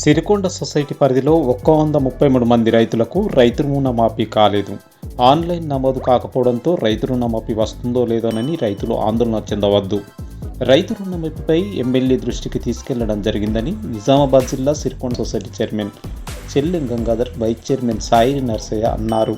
Sirikonda society పరిధిలో ఒక్క వంద ముప్పై మూడు మంది రైతులకు రైతు రుణమాఫీ కాలేదు. ఆన్లైన్ నమోదు కాకపోవడంతో రైతు రుణమాఫీ వస్తుందో లేదోనని రైతులు ఆందోళన చెందవద్దు. రైతు రుణమాఫీపై ఎమ్మెల్యే దృష్టికి తీసుకెళ్ళడం జరిగిందని నిజామాబాద్ జిల్లా Sirikonda society chairman Chellem Gangadhar vice chairman Sai Narsaiah అన్నారు.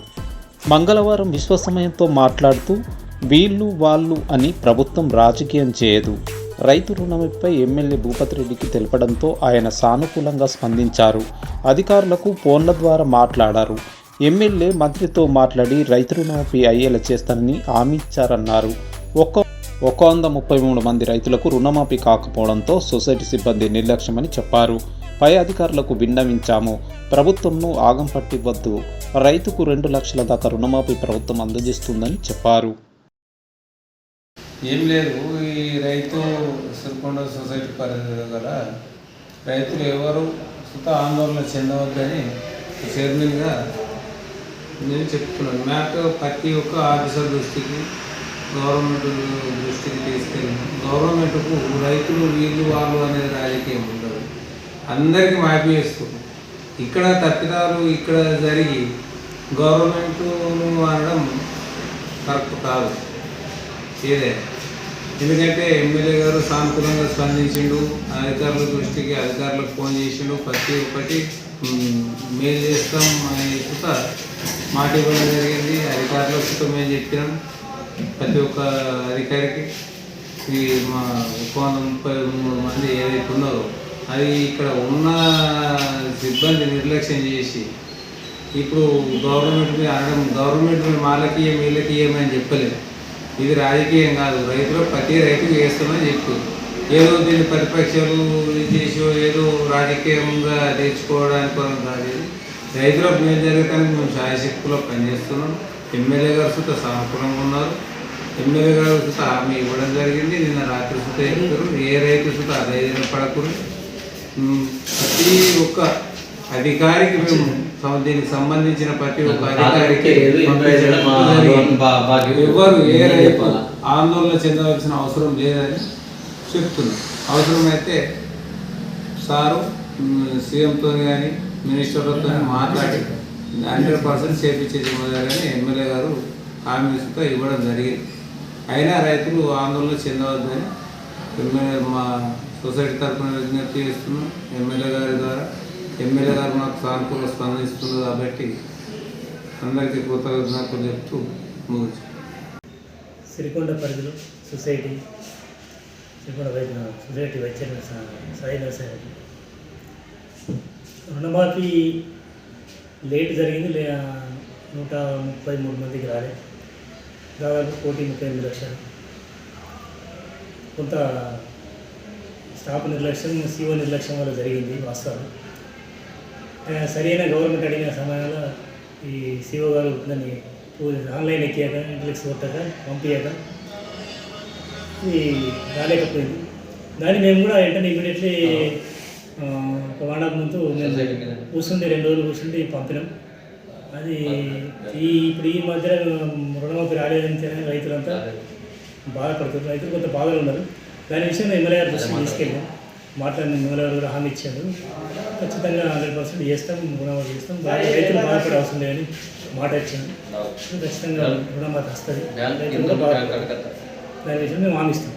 మంగళవారం విశ్వసమయంతో మాట్లాడుతూ వీళ్ళు వాళ్ళు అని ప్రభుత్వం రాజకీయం చేయదు. రైతు రుణంపై ఎమ్మెల్యే భూపతి రెడ్డికి తెలపడంతో ఆయన సానుకూలంగా స్పందించారు. అధికారులకు ఫోన్ల ద్వారా మాట్లాడారు. ఎమ్మెల్యే మంత్రితో మాట్లాడి రైతు రుణమాఫీ అయ్యేలా చేస్తానని హామీ ఇచ్చారన్నారు. ఒక్క ఒక వంద ముప్పై మూడు మంది రైతులకు రుణమాఫీ కాకపోవడంతో సొసైటీ సిబ్బంది నిర్లక్ష్యమని చెప్పారు. పై అధికారులకు విన్నవించాము. ప్రభుత్వంను ఆగం పట్టివద్దు రైతుకు రెండు లక్షల దాకా రుణమాఫీ ప్రభుత్వం అందజేస్తుందని చెప్పారు. ఏం లేదు ఈ రైతు సిరికొండ సొసైటీ పరిధిలో గల రైతులు ఎవరు సుత ఆందోళన చెందవద్దని చైర్మన్గా నేను చెప్తున్నాను. మ్యాట్ ప్రతి ఒక్క ఆఫీసర్ దృష్టికి గవర్నమెంట్ దృష్టికి తీసుకెళ్ళాను గవర్నమెంట్కు రైతులు వీళ్ళు వాళ్ళు అనేది రాజకీయం ఉండదు. అందరికీ మాఫీ చేస్తుంది ఇక్కడ తప్పిదాలు ఇక్కడ జరిగి గవర్నమెంట్ను అనడం కరెక్ట్ కాదు. ఏదే ఎందుకంటే ఎమ్మెల్యే గారు సానుకూలంగా స్పందించిండు అధికారుల దృష్టికి అధికారులకు ఫోన్ చేసిండు. ప్రతి ఒక్కటి మేలు చేస్తాం అనే సుత మాట ఇవ్వడం జరిగింది. అధికారుల చుట్టూ మేము చెప్పినాం. ప్రతి ఒక్క అధికారికి ఈ మా ఒక వంద ముప్పై మూడు మంది ఏదైతే ఉన్నారో అది ఇక్కడ ఉన్న సిబ్బంది నిర్లక్ష్యం చేసి ఇప్పుడు గవర్నమెంట్ మీద అనడం గవర్నమెంట్ మీద వాళ్ళకి ఇయ్యం, వీళ్ళకి ఏమని చెప్పలేదు. ఇది రాజకీయం కాదు. రైతులు ప్రతి రైతు వేస్తామని చెప్పు. ఏదో దీన్ని ప్రతిపక్షాలు చేసో ఏదో రాజకీయంగా తెచ్చుకోవడానికి కొరకు కాదు రైతుల మేలు మేము జరగడానికి మేము శాయశక్తిలో పనిచేస్తున్నాం. ఎమ్మెల్యే గారు సుత సానుకూలంగా ఉన్నారు. ఎమ్మెల్యే గారు సుత హామీ ఇవ్వడం జరిగింది. నిన్న రాత్రి సుత చెప్పారు. ఏ రైతు సుత అదే పడకూడదు. ప్రతి ఒక్క అధికారికి మేము దీనికి సంబంధించిన ప్రతి ఒక్క అధికారికి. ఎవరు ఏ రైతు? ఆందోళన చెందవలసిన అవసరం లేదని చెప్తున్నాం అవసరమైతే సారు సీఎంతో కానీ మినిస్టర్లతో మాట్లాడి హండ్రెడ్ పర్సెంట్ చేపించే జిమ్మదారని ఎమ్మెల్యే గారు హామీస్తో ఇవ్వడం జరిగింది అయినా రైతులు ఆందోళన చెందవద్దని ఎమ్మెల్యే మా సొసైటీ తరఫున విజ్ఞప్తి చేస్తున్నాం ఎమ్మెల్యే గారి ద్వారా ఎమ్మెల్యే గారు నాకు సానుకూల స్పందిస్తుంది కాబట్టి అందరికీ కృతజ్ఞతలు చెప్తూ ముగించు. సిరికొండ పరిధిలో సొసైటీ సిరికొండ వైద్య సొసైటీ వైద్య సాయి వ్యవసాయం రుణమాఫీ లేట్ జరిగింది లే నూట ముప్పై మూడు మందికి రాలేదు దాదాపు కోటి ముప్పై ఎనిమిది లక్షలు. కొంత స్టాఫ్ నిర్లక్ష్యం సీఓ నిర్లక్ష్యం వల్ల జరిగింది వాస్తవం సరైన గవర్నమెంట్ అడిగిన సమయంలో ఈ సీఓ గారు దాన్ని ఆన్లైన్ ఎక్కాక ఇంటలెక్స్ కొట్టాక పంపించాక ఇది రాలేకపోయింది. దాన్ని మేము కూడా వెంటనే ఇమీడియట్లీ ఒక వన్ అవర్ ముందు. కూర్చుండి రెండు రోజులు కూర్చుండి పంపినాం. అది ఈ ఇప్పుడు ఈ మధ్యన రుణమాఫీ రాలేదని రైతులంతా బాధపడుతున్నారు. రైతులు కొంత బాధలు ఉన్నారు. దాని విషయంలో ఎమ్మెల్యే గారి దృష్టికి తీసుకెళ్ళాం. మాట్లాడిన గారు కూడా హామీ ఇచ్చారు. ఖచ్చితంగా హండ్రెడ్ పర్సెంట్ చేస్తాం రుణమాఫీ చేస్తాం. బాగా రైతులు బాధపడే అవసరం లేదని మాట ఇచ్చాను ఖచ్చితంగా రుణమాఫీ వస్తుంది. దాని విషయంలో మేము హామీ ఇస్తాం.